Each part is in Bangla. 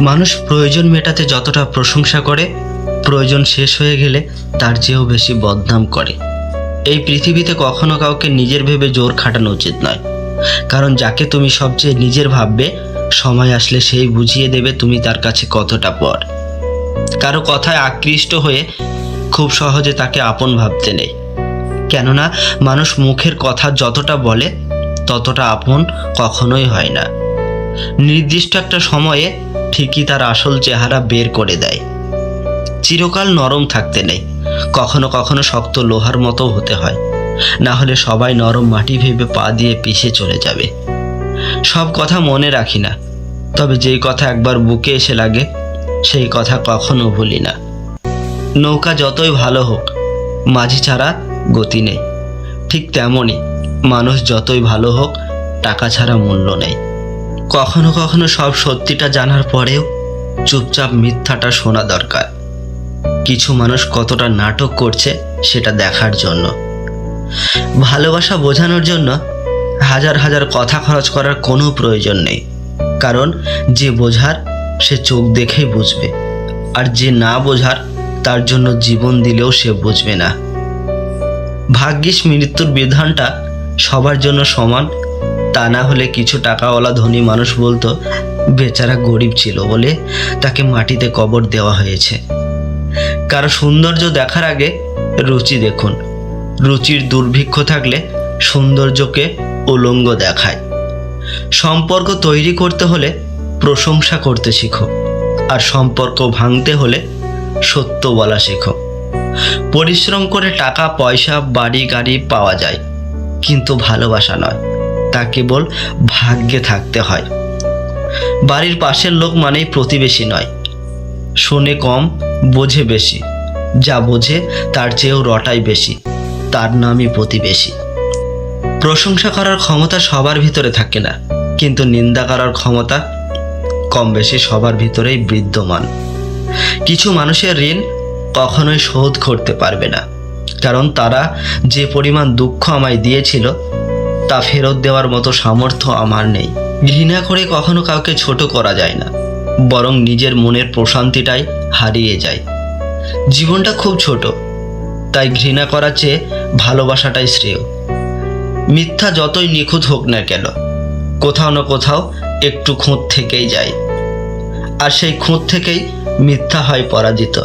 মানুষ প্রয়োজন মেটাতে যতটা প্রশংসা করে, প্রয়োজন শেষ হয়ে গেলে তার চেয়েও বেশি বদনাম করে। এই পৃথিবীতে কখনো কাউকে নিজের ভেবে জোর খাটানো উচিত নয়। কারণ যাকে তুমি সবচেয়ে নিজের ভাববে, সময় আসলে সেই বুঝিয়ে দেবে তুমি তার কাছে কতটা পর। কারও কথায় আকৃষ্ট হয়ে খুব সহজে তাকে আপন ভাবতে নেই। কেননা মানুষ মুখের কথা যতটা বলে, ততটা আপন কখনোই হয় না। নির্দিষ্ট একটা সময়ে ঠিকই তার আসল চেহারা বের করে দেয়। চিরকাল নরম থাকতে নেই। কখনো কখনো শক্ত লোহার মতো হতে হয়। না হলে সবাই নরম মাটি ভেবে পা দিয়ে পিষে চলে যাবে। সব কথা মনে রাখি না। তবে যেই কথা একবার বুকে এসে লাগে, সেই কথা কখনো ভুলি না। নৌকা যতই ভালো হোক, মাঝি ছাড়া গতি নেই। ঠিক তেমনই, মানুষ যতই ভালো হোক, টাকা ছাড়া মূল্য নেই। কখনো কখনো সব সত্যিটা জানার পরেও চুপচাপ মিথ্যাটা শোনা দরকার। কিছু মানুষ কতটা নাটক করছে সেটা দেখার জন্য। ভালোবাসা বোঝানোর জন্য হাজার হাজার কথা খরচ করার কোনো প্রয়োজন নেই। কারণ যে বোঝার, সে চোখ দেখেই বুঝবে। আর যে না বোঝার, তার জন্য জীবন দিলেও সে বুঝবে না। ভাগ্যিস মৃত্যুর বিধানটা সবার জন্য সমান তা না হলে কিছু টাকাওয়ালা ধনী মানুষ বলতো, বেচারা গরিব ছিল বলে তাকে মাটিতে কবর দেওয়া হয়েছে। কারও সৌন্দর্য দেখার আগে রুচি দেখুন। রুচির দুর্ভিক্ষ থাকলে সৌন্দর্যকে উলঙ্গ দেখায়। সম্পর্ক তৈরি করতে হলে প্রশংসা করতে শিখো, আর সম্পর্ক ভাঙতে হলে সত্য বলা শেখো। পরিশ্রম করে টাকা, পয়সা, বাড়ি, গাড়ি পাওয়া যায়, কিন্তু ভালোবাসা নয়। তা কেবল ভাগ্যে থাকতে হয়। বাড়ির পাশের লোক মানেই প্রতিবেশী নয়। শোনে কম, বোঝে বেশি। যা বোঝে তার চেয়েও রটাই বেশি। তার নামই প্রতিবেশী। প্রশংসা করার ক্ষমতা সবার ভিতরে থাকে না, কিন্তু নিন্দা করার ক্ষমতা কম বেশি সবার ভিতরেই বিদ্যমান। কিছু মানুষের ঋণ কখনোই শোধ করতে পারবে না, কারণ তারা যে পরিমাণ দুঃখ আমায় দিয়েছিল তা ফেরত দেওয়ার মতো সামর্থ্য আমার নেই। ঘৃণা করে কখনো কাউকে ছোট করা যায় না, বরং নিজের মনের প্রশান্তিটাই হারিয়ে যায়। জীবনটা খুব ছোট, তাই ঘৃণা করার চেয়ে ভালোবাসাটাই শ্রেয়। মিথ্যা যতই নিখুঁত হোক না কেন, কোথাও না কোথাও একটু খুঁত থেকেই যায়। আর সেই খুঁত থেকেই মিথ্যা হয় পরাজিত,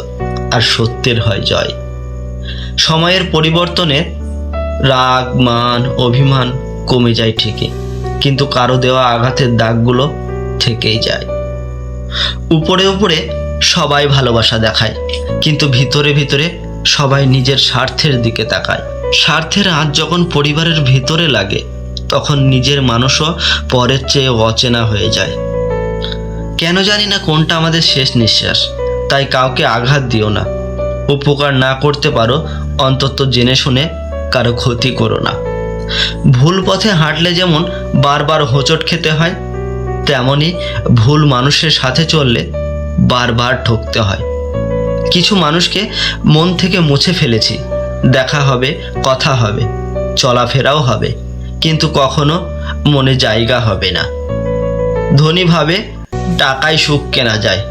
আর সত্যের হয় জয়। সময়ের পরিবর্তনে রাগ, মান, অভিমান কমে যায় ঠিকই, কিন্তু কারও দেওয়া আঘাতের দাগগুলো থেকেই যায়। উপরে উপরে সবাই ভালোবাসা দেখায়, কিন্তু ভিতরে ভিতরে সবাই নিজের স্বার্থের দিকে তাকায়। স্বার্থের আঁচ যখন পরিবারের ভিতরে লাগে, তখন নিজের মানুষও পরের চেয়ে অচেনা হয়ে যায়। কেন জানি না কোনটা আমাদের শেষ নিঃশ্বাস, তাই কাউকে আঘাত দিও না। উপকার না করতে পারো, অন্তত জেনে শুনে কারও ক্ষতি করো না। ভুল পথে হাঁটলে যেমন বারবার হোঁচট খেতে হয়, তেমনি ভুল মানুষের সাথে চললে বারবার ঠকতে হয়। কিছু মানুষকে মন থেকে মুছে ফেলেছি, দেখা হবে, কথা হবে, চলাফেরাও হবে, কিন্তু কখনো মনে জায়গা হবে না। ধনী ভাবে টাকায় সুখ কেনা যায়,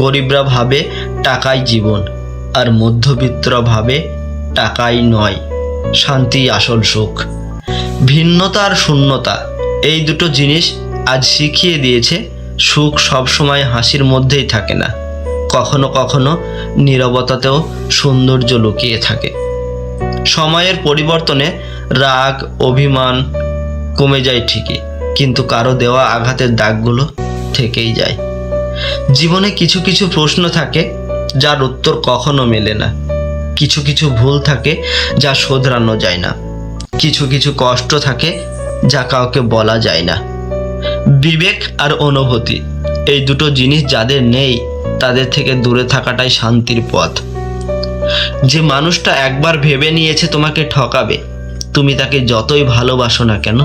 গরিবরা ভাবে টাকাই জীবন, আর মধ্যবিত্তরা ভাবে টাকাই নয়, শান্তি আসল সুখ। ভিন্নতা আর শূন্যতা। এই দুটো জিনিস আজ শিখিয়ে দিয়েছে সুখ সবসময় হাসির মধ্যেই থাকে না। কখনো কখনো নীরবতাতেও সৌন্দর্য লুকিয়ে থাকে। সময়ের পরিবর্তনে রাগ, অভিমান কমে যায় ঠিকই, কিন্তু কারও দেওয়া আঘাতের দাগগুলো থেকেই যায়। জীবনে কিছু কিছু প্রশ্ন থাকে যার উত্তর কখনো মেলে না। কিছু কিছু ভুল থাকে যা শোধরানো যায় না। কিছু কিছু কষ্ট থাকে যা কাউকে বলা যায় না। বিবেক আর অনুভূতি, এই দুটো জিনিস যাদের নেই, তাদের থেকে দূরে থাকাটাই শান্তির পথ। যে মানুষটা একবার ভেবে নিয়েছে তোমাকে ঠকাবে, তুমি তাকে যতই ভালোবাসো না কেন,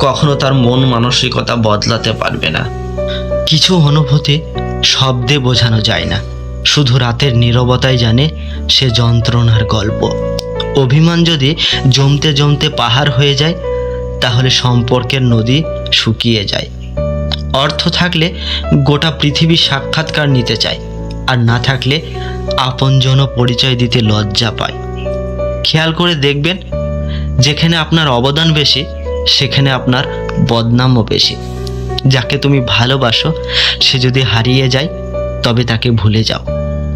কখনো তার মন মানসিকতা বদলাতে পারবে না। কিছু অনুভূতি শব্দে বোঝানো যায় না, শুধু রাতের নীরবতায় জানে সে যন্ত্রণার গল্প। অভিমান যদি জমতে জমতে পাহাড় হয়ে যায়, তাহলে সম্পর্কের নদী শুকিয়ে যায়। অর্থ থাকলে গোটা পৃথিবীর সাক্ষাৎকার নিতে চায়, আর না থাকলে আপনজন পরিচয় দিতে লজ্জা পায়। খেয়াল করে দেখবেন, যেখানে আপনার অবদান বেশি, সেখানে আপনার বদনামও বেশি। যাকে তুমি ভালোবাসো, সে যদি হারিয়ে যায়, তবে তাকে ভুলে যাও।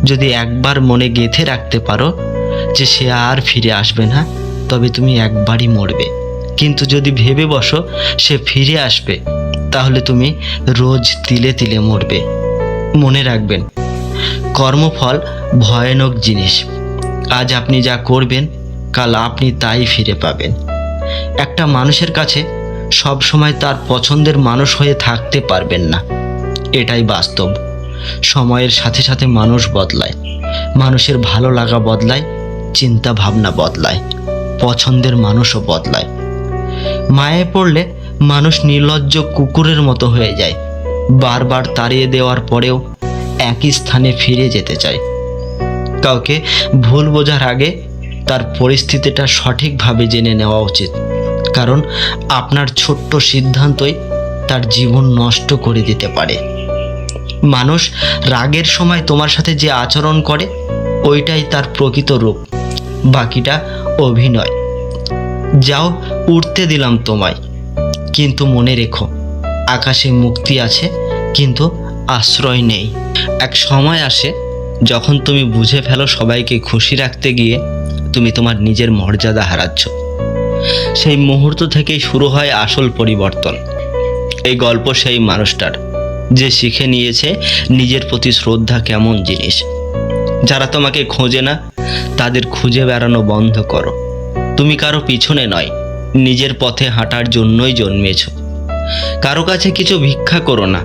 যদি একবার মনে গেঁথে রাখতে পারো যে সে আর ফিরে আসবে না, তবে তুমি একবারই মরবে। কিন্তু যদি ভেবে বসো, সে ফিরে আসবে, তাহলে তুমি রোজ তিলে তিলে মরবে। মনে রাখবেন, কর্মফল ভয়ানক জিনিস। আজ আপনি যা করবেন, কাল আপনি তাই ফিরে পাবেন। একটা মানুষের কাছে সব সময় তার পছন্দের মানুষ হয়ে থাকতে পারবেন না। এটাই বাস্তব। সময়ের সাথে সাথে মানুষ বদলায়। মানুষের ভালো লাগা বদলায় চিন্তা ভাবনা বদলায়, পছন্দের মানুষও বদলায়। মায়ে পড়লে মানুষ নির্লজ্জ কুকুরের মতো হয়ে যায়, বারবার তাড়িয়ে দেওয়ার পরেও একই স্থানে ফিরে যেতে চায়। কাউকে ভুল বোঝার আগে তার পরিস্থিতিটা সঠিকভাবে জেনে নেওয়া উচিত, কারণ আপনার ছোট্ট সিদ্ধান্তই তার জীবন নষ্ট করে দিতে পারে। মানুষ রাগের সময় তোমার সাথে যে আচরণ করে, ওইটাই তার প্রকৃত রূপ। বাকিটা অভিনয়। যাও উঠতে দিলাম তোমায়। কিন্তু মনে রেখো, আকাশে মুক্তি আছে, কিন্তু আশ্রয় নেই। এক সময় আসে, যখন তুমি বুঝে ফেলো সবাইকে খুশি রাখতে গিয়ে তুমি তোমার নিজের মর্যাদা হারাচ্ছ। সেই মুহূর্ত থেকেই শুরু হয় আসল পরিবর্তন। এই গল্প সেই মানুষটার, যে শিখে নিয়েছে নিজের প্রতি শ্রদ্ধা কেমন জিনিস। যারা তোমাকে খোঁজে না, তাদের খুঁজে বেড়ানো বন্ধ করো। তুমি কারও পিছনে নয়, নিজের পথে হাঁটার জন্যই জন্মেছ। কারও কাছে কিছু ভিক্ষা করো না।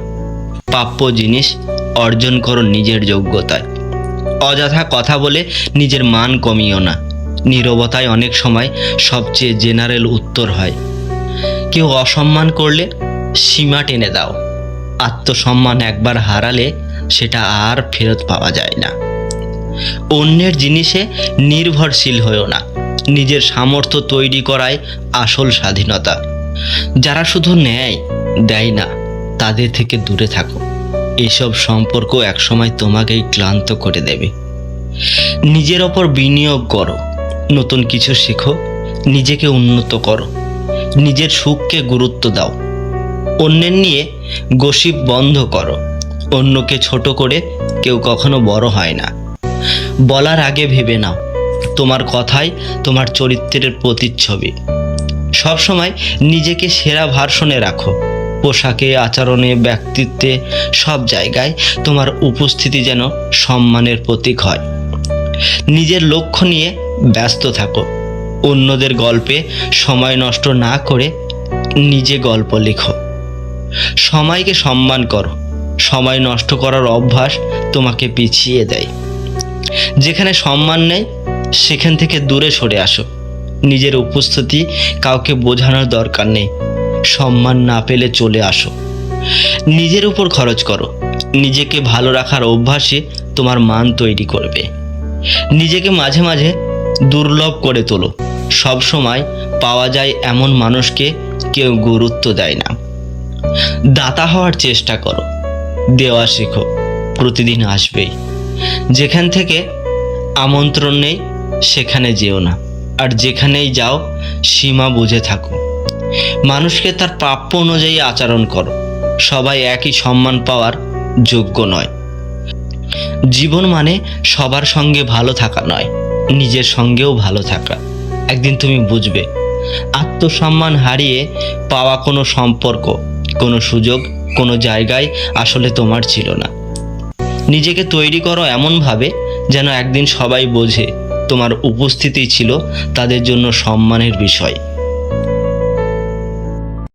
প্রাপ্য জিনিস অর্জন করো নিজের যোগ্যতায়। অযথা কথা বলে নিজের মান কমিও না। নীরবতায় অনেক সময় সবচেয়ে জেনারেল উত্তর হয়। কেউ অসম্মান করলে সীমা টেনে দাও। আত্মসম্মান একবার হারালে সেটা আর ফেরত পাওয়া যায় না। অন্যের জিনিসে নির্ভরশীল হয়েও না। নিজের সামর্থ্য তৈরি করাই আসল স্বাধীনতা। যারা শুধু নেয়, দেয় না, তাদের থেকে দূরে থাকো। এসব সম্পর্ক একসময় তোমাকেই ক্লান্ত করে দেবে। নিজের ওপর বিনিয়োগ করো। নতুন কিছু শেখো। নিজেকে উন্নত করো। নিজের সুখকে গুরুত্ব দাও। অন্যের নিয়ে গসিপ বন্ধ করো। অন্যকে ছোট করে কেউ কখনো বড় হয় না। বলার আগে ভেবে নাও, তোমার কথাই তোমার চরিত্রের প্রতিচ্ছবি। সবসময় নিজেকে সেরা ভার্সনে রাখো। পোশাকে, আচরণে, ব্যক্তিত্বে, সব জায়গায় তোমার উপস্থিতি যেন সম্মানের প্রতীক হয়। নিজের লক্ষ্য নিয়ে ব্যস্ত থাকো। অন্যদের গল্পে সময় নষ্ট না করে নিজে গল্প লেখো। সময়কে সম্মান করো। সময় নষ্ট করার অভ্যাস তোমাকে পিছিয়ে দেয়। যেখানে সম্মান নেই, সেখান থেকে দূরে সরে আসো। নিজের উপস্থিতি কাউকে বোঝানোর দরকার নেই। সম্মান না পেলে চলে আসো। নিজের উপর খরচ করো। নিজেকে ভালো রাখার অভ্যাসে তোমার মান তৈরি করবে। নিজেকে মাঝে মাঝে দুর্লভ করে তোলো। সব সময় পাওয়া যায় এমন মানুষকে কেউ গুরুত্ব দেয় না। দাতা হওয়ার চেষ্টা করো। দেওয়া শেখো। প্রতিদিন আসবেই। যেখান থেকে আমন্ত্রণ নেই, সেখানে যেও না। আর যেখানেই যাও, সীমা বুঝে থাকো। মানুষকে তার প্রাপ্য অনুযায়ী আচরণ করো। সবাই একই সম্মান পাওয়ার যোগ্য নয়। জীবন মানে সবার সঙ্গে ভালো থাকা নয়, নিজের সঙ্গেও ভালো থাকা। একদিন তুমি বুঝবে, আত্মসম্মান হারিয়ে পাওয়া কোনো সম্পর্ক, কোনো সুযোগ, কোনো জায়গায় আসলে তোমার ছিল না। নিজেকে তৈরি করো এমনভাবে যেন একদিন সবাই বোঝে তোমার উপস্থিতি ছিল তাদের জন্য সম্মানের বিষয়।